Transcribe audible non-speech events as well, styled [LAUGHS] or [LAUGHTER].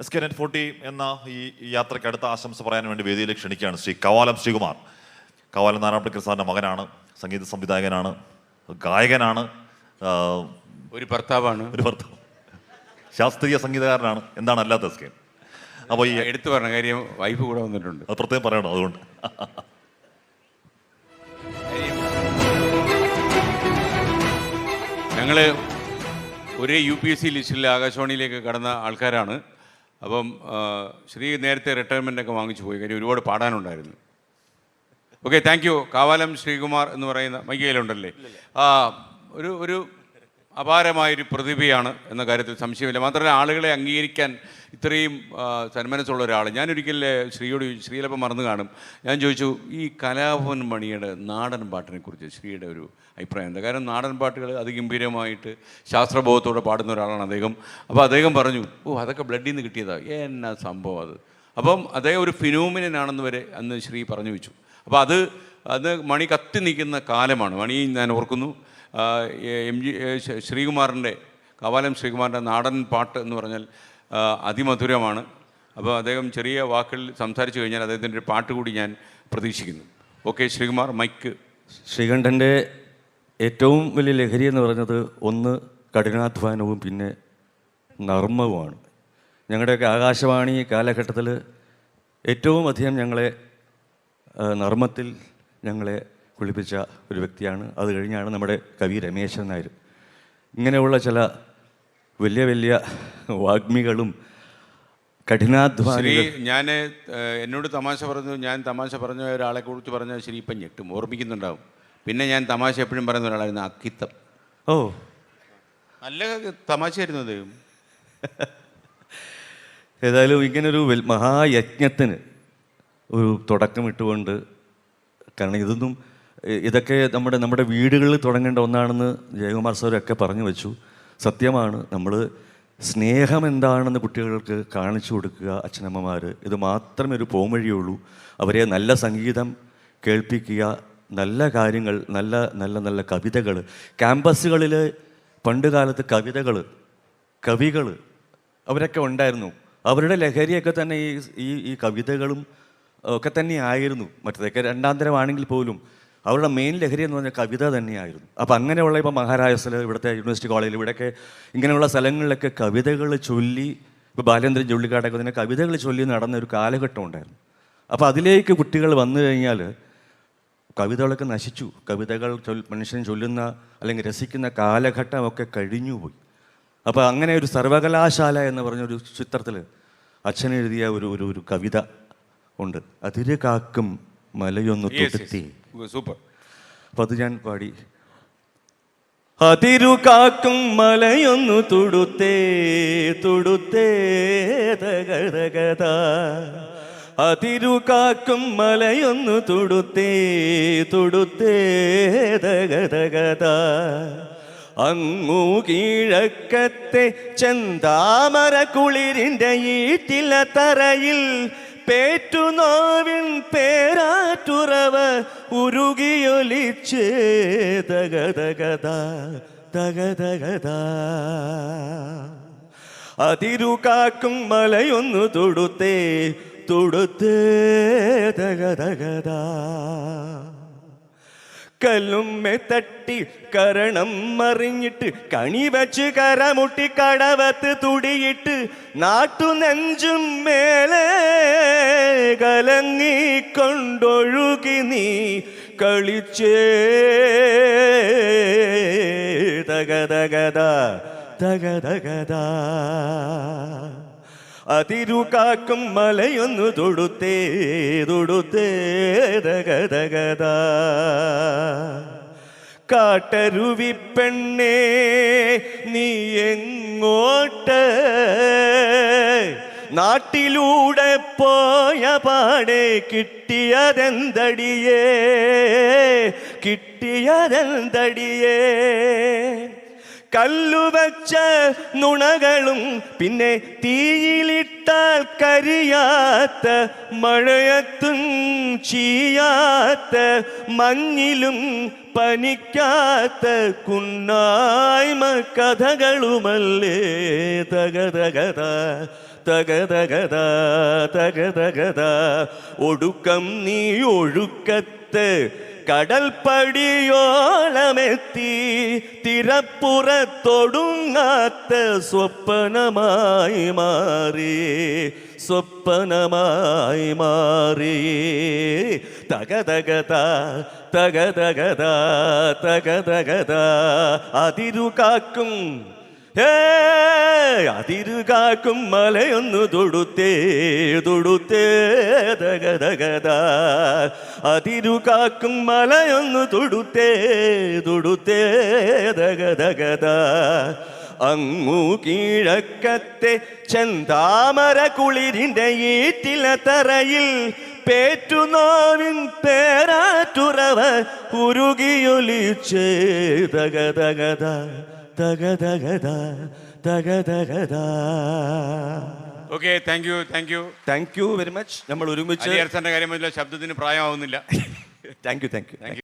S K net forty എന്ന ഈ യാത്രയ്ക്ക് അടുത്ത ആശംസ പറയാൻ വേണ്ടി വേദിയിലേക്ക് ക്ഷണിക്കുകയാണ് ശ്രീ കവാലം ശ്രീകുമാർ. കവാലം നാരായണപ്പള്ളി സാറിന്റെ മകനാണ് സംഗീത സംവിധായകനാണ് ഗായകനാണ് ഒരു ഭർത്താവാണ്. ഒരു ഭർത്താവ്. ശാസ്ത്രീയ സംഗീതകാരനാണ്. എന്താണ് അല്ലാത്ത എസ് കെ അപ്പോൾ ഈ എടുത്തു പറഞ്ഞ കാര്യം വൈഫ് കൂടെ വന്നിട്ടുണ്ട്. അത് പ്രത്യേകം പറയണം അതുകൊണ്ട്. ഞങ്ങൾ ഒരേ യു പി എസ് സി ലിസ്റ്റിൽ ആകാശവാണിയിലേക്ക് കടന്ന ആൾക്കാരാണ്. അപ്പം ശ്രീ നേരത്തെ റിട്ടയർമെന്റ് ഒക്കെ വാങ്ങിച്ചു പോയി. കാര്യം ഒരുപാട് പാടാനുണ്ടായിരുന്നു. Okay thank you Kavalam Sreekumar എന്ന് പറയുന്ന മൈക്കയിലുണ്ടല്ലേ ആ ഒരു ഒരു അപാരമായൊരു പ്രതിഭയാണ് എന്ന കാര്യത്തിൽ സംശയമില്ല. മാത്രമല്ല ആളുകളെ അംഗീകരിക്കാൻ ഇത്രയും സന്മനസ്സുള്ള ഒരാൾ ഞാനൊരിക്കൽ ശ്രീയോട് ചോദിച്ചു ശ്രീ മറന്നു കാണും. ഞാൻ ചോദിച്ചു ഈ കലാഭവൻ മണിയുടെ നാടൻ പാട്ടിനെ കുറിച്ച് ശ്രീയുടെ ഒരു അഭിപ്രായം എന്താ? കാരണം നാടൻ പാട്ടുകൾ അതിഗംഭീരമായിട്ട് ശാസ്ത്രബോധത്തോടെ പാടുന്ന ഒരാളാണ് അദ്ദേഹം. അപ്പോൾ അദ്ദേഹം പറഞ്ഞു ഓ അതൊക്കെ ബ്ലഡിൽ നിന്ന് കിട്ടിയതാ. എന്നാ സംഭവം അത്? അപ്പം അദ്ദേഹം ഒരു ഫിനോമിനാണെന്ന് വരെ അന്ന് ശ്രീ പറഞ്ഞു വെച്ചു. അപ്പോൾ അത് അത് മണി കത്തി നിൽക്കുന്ന കാലമാണ്. മണി ഞാൻ ഓർക്കുന്നു. എം ജി ശ്രീകുമാറിന്റെ കവാലം ശ്രീകുമാറിന്റെ നാടൻ പാട്ട് എന്ന് പറഞ്ഞാൽ അതിമധുരമാണ്. അപ്പോൾ അദ്ദേഹം ചെറിയ വാക്കുകളിൽ സംസാരിച്ചു കഴിഞ്ഞാൽ അദ്ദേഹത്തിന്റെ ഒരു പാട്ട് കൂടി ഞാൻ പ്രതീക്ഷിക്കുന്നു. Okay Sreekumar mic. ശ്രീകണ്ഠന്റെ ഏറ്റവും വലിയ ലഹരി എന്ന് പറഞ്ഞത് ഒന്ന് കഠിനാധ്വാനവും പിന്നെ നർമ്മവുമാണ്. ഞങ്ങളുടെയൊക്കെ ആകാശവാണി കാലഘട്ടത്തിൽ ഏറ്റവും അധികം ഞങ്ങളെ നർമ്മത്തിൽ ഞങ്ങളെ കുളിപ്പിച്ച ഒരു വ്യക്തിയാണ്. അത് കഴിഞ്ഞാണ് നമ്മുടെ കവി രമേശൻ നായർ. ഇങ്ങനെയുള്ള ചില വലിയ വലിയ വാഗ്മികളും ശ്രീ ഞാൻ എന്നോട് തമാശ പറഞ്ഞു ഞാൻ തമാശ പറഞ്ഞ ഒരാളെ കുറിച്ച് പറഞ്ഞ ശരി ഇപ്പം ഞെട്ടും ഓർമ്മിക്കുന്നുണ്ടാവും. പിന്നെ ഞാൻ തമാശ എപ്പോഴും പറയുന്ന ഒരാളായിരുന്നു അക്കിത്തം. ഓ. നല്ല തമാശയായിരുന്നു അത് [LAUGHS] ഏതായാലും ഇങ്ങനൊരു മഹായജ്ഞത്തിന് ഒരു തുടക്കമിട്ടുകൊണ്ട് കാരണം ഇതൊന്നും ഇതൊക്കെ നമ്മുടെ നമ്മുടെ വീടുകളിൽ തുടങ്ങേണ്ട ഒന്നാണെന്ന് ജയകുമാർ സാറൊക്കെ പറഞ്ഞു വെച്ചു. സത്യമാണ് നമ്മൾ സ്നേഹം എന്താണെന്ന് കുട്ടികൾക്ക് കാണിച്ചു കൊടുക്കുക അച്ഛനമ്മമാർ ഇത് മാത്രമേ ഒരു പോംവഴിയുള്ളൂ അവരെ നല്ല സംഗീതം കേൾപ്പിക്കുക നല്ല കാര്യങ്ങൾ നല്ല നല്ല നല്ല കവിതകൾ ക്യാമ്പസുകളിൽ പണ്ട് കാലത്ത് കവിതകൾ കവികൾ അവരൊക്കെ ഉണ്ടായിരുന്നു. അവരുടെ ലഹരിയൊക്കെ തന്നെ ഈ ഈ കവിതകളും ഒക്കെ തന്നെ ആയിരുന്നു മറ്റേതൊക്കെ രണ്ടാം തരമാണെങ്കിൽ പോലും അവരുടെ മെയിൻ ലഹരി എന്ന് പറഞ്ഞാൽ കവിത തന്നെയായിരുന്നു. അപ്പോൾ അങ്ങനെയുള്ള ഇപ്പോൾ മഹാരാജസിൽ ഇവിടുത്തെ യൂണിവേഴ്സിറ്റി കോളേജിൽ ഇവിടെയൊക്കെ ഇങ്ങനെയുള്ള സ്ഥലങ്ങളിലൊക്കെ കവിതകൾ ചൊല്ലി ഇപ്പോൾ ബാലേന്ദ്രൻ ചുള്ളിക്കാട്ടൊക്കെ തന്നെ കവിതകൾ ചൊല്ലി നടന്ന ഒരു കാലഘട്ടം ഉണ്ടായിരുന്നു. അപ്പോൾ അതിലേക്ക് കുട്ടികൾ വന്നു കഴിഞ്ഞാൽ കവിതകളൊക്കെ നശിച്ചു. കവിതകൾ മനുഷ്യൻ ചൊല്ലുന്ന അല്ലെങ്കിൽ രസിക്കുന്ന കാലഘട്ടമൊക്കെ കഴിഞ്ഞുപോയി. അപ്പോൾ അങ്ങനെ ഒരു സർവകലാശാല എന്ന് പറഞ്ഞൊരു ചിത്രത്തിൽ അച്ഛൻ എഴുതിയ ഒരു ഒരു ഒരു കവിത ഉണ്ട്. അതിര് കാക്കും മലയൊന്നു തൊടുത്തി സൂപ്പർ അപ്പം അത് ഞാൻ പാടി. അതിരു കാക്കും മലയൊന്നു തുടുത്തേ തുടുത്തേ തകതകത അതിരു കാക്കും മലയൊന്നു തുടുത്തേ തുടുത്തേ തകതകത അങ്ങു കീഴക്കത്തെ ചെന്താമര കുളിരിന്റെ ഈറ്റില തറയിൽ പേറ്റുനോവിൻ പേരാറ്റുറവ ഉരുകിയൊലിച്ചേ. തകതകത തകതകത. അതിരു കാക്കും മലയൊന്നു തൊടുത്തേ തൊടുത്തേ. തകതകത. കല്ലുമ്മെ തട്ടി കരണം മറിഞ്ഞിട്ട് കണി വെച്ച് കരമുട്ടി കടവത്ത് തുടിയിട്ട് നാട്ടു നെഞ്ചും മേലെ കലങ്ങിക്കൊണ്ടൊഴുകി നീ കളിച്ചേ തകതകത. തകതകത അതിരു കാക്കും മലയൊന്നു തൊടുത്തേ തൊടുത്തേ തകതകത. കാട്ടരുവി പെണ്ണേ നാട്ടിലൂടെ പോയ പാടെ കിട്ടിയതെന്തടിയേ? കിട്ടിയതെന്തടിയേ? കല്ലുവച്ച നുണകളും പിന്നെ തീയിലിട്ടാൽ കരിയാത്ത മഴയത്തും ചീയാത്ത മഞ്ഞിലും പനിക്കാത്ത കുന്നായ്മ കഥകളുമല്ലേ? തകതകത. തകതകത തകതകത. ഒടുക്കം നീ ഒഴുക്കത്ത് കടൽ പടിയോളമെത്തി തിരപ്പുറത്തൊടുങ്ങാത്ത സ്വപ്നമായി മാറി സ്വപ്നമായി മാറി. തകതകത തകതകത തകതകത. അതിരു കാക്കും ഹേ അതിരു മലയൊന്നു തൊടുത്തേ തൊടുത്തേ തകതകത അതിരുകാക്കും മലയൊന്നു തൊടുത്തേ തൊടുത്തേ തകതകത അങ്ങു കീഴക്കത്തെ ചെന്താമര കുളിരിന്റെ ഈറ്റില തറയിൽ പേറ്റുനോവിൻ പേരാറ്റുറവ ഉരുകിയൊലിച്ചേ തകതകത തകതകത തകതകത. Okay thank you thank you thank you very much നമ്മൾ ഒരുമിച്ച് അലിയർസന്റെ കാര്യം ശബ്ദത്തിന് പ്രായമാവുന്നില്ല. Thank you thank you thank you